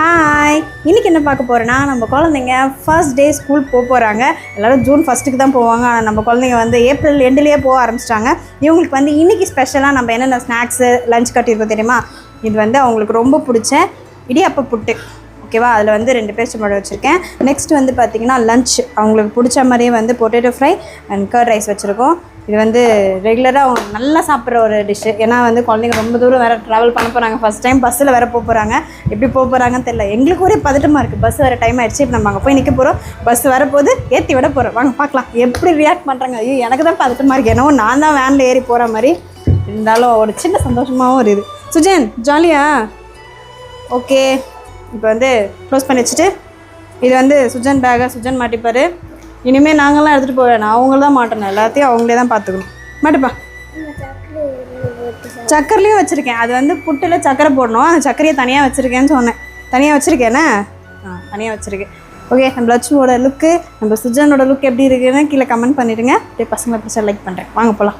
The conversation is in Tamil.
ஹாய் இன்றைக்கி என்ன பார்க்க போகிறேன்னா நம்ம குழந்தைங்க ஃபர்ஸ்ட் டே ஸ்கூல் போக போகிறாங்க எல்லாரும் ஜூன் ஃபஸ்ட்டுக்கு தான் போவாங்க. ஆனால் நம்ம குழந்தைங்க வந்து ஏப்ரல் எண்டுலேயே போக ஆரம்பிச்சிட்டாங்க. இவங்களுக்கு வந்து இன்னைக்கு ஸ்பெஷலாக நம்ம என்னென்ன ஸ்நாக்ஸு லஞ்ச் கட்டியிருக்கோம் தெரியுமா? இது வந்து அவங்களுக்கு ரொம்ப பிடிச்ச இடியாப்ப புட்டு. ஓகேவா அதில் வந்து ரெண்டு பேஸ்ட் வச்சுருக்கேன். நெக்ஸ்ட் வந்து பார்த்திங்கன்னா லஞ்ச் அவங்களுக்கு பிடிச்ச மாதிரியே வந்து potato fry and curd rice வச்சுருக்கோம். இது வந்து ரெகுலராக அவங்க நல்லா சாப்பிட்ற ஒரு டிஷ்ஷு ஏன்னா வந்து குழந்தைங்க ரொம்ப தூரம் வேறு ட்ராவல் பண்ண போகிறாங்க ஃபஸ்ட் டைம் பஸ்ஸில் வேறு போக போகிறாங்க எப்படி போக போகிறாங்கன்னு தெரியல. எங்களுக்கு ஒரே பதட்டமாக இருக்குது பஸ் வேறு டைம் ஆகிடுச்சு இப்போ நம்ம அங்கே போய் நிற்க போகிறோம் பஸ் வரப்போது ஏற்றி விட போகிறோம் வாங்க பார்க்கலாம் எப்படி ரியாக்ட் பண்ணுறாங்க ஐயோ எனக்கு தான் பதட்டமாக இருக்குது என்னவோ நான் தான் வேனில் ஏறி போகிற மாதிரி இருந்தாலும் ஒரு சின்ன சந்தோஷமாகவும் இருக்குது. சுஜன் ஜாலியா ஓகே இப்போ வந்து க்ளோஸ் பண்ணி வச்சுட்டு இது வந்து சுஜன் பேகை சுஜன் மாட்டிப்பார். இனிமேல் நாங்களாம் எடுத்துகிட்டு போக வேணாம். அவங்கள தான் மாட்டணும். எல்லாத்தையும் அவங்களே தான் பார்த்துக்கணும். மாட்டுப்பா. சக்கரைலையும் வச்சுருக்கேன். அது வந்து புட்டில் சக்கரை போடணும். அந்த சக்கரையை தனியாக வச்சுருக்கேன்னு சொன்னேன். தனியாக வச்சுருக்கேனே. ஆ தனியாக வச்சுருக்கேன் ஓகே நம்ம லட்சுமோட லுக்கு நம்ம சுஜனோட லுக் எப்படி இருக்குன்னு கீழே கமெண்ட் பண்ணிவிடுங்க அப்படியே பசங்களை பிடிச்சா லைக் பண்ணுறேன் வாங்க போகலாம்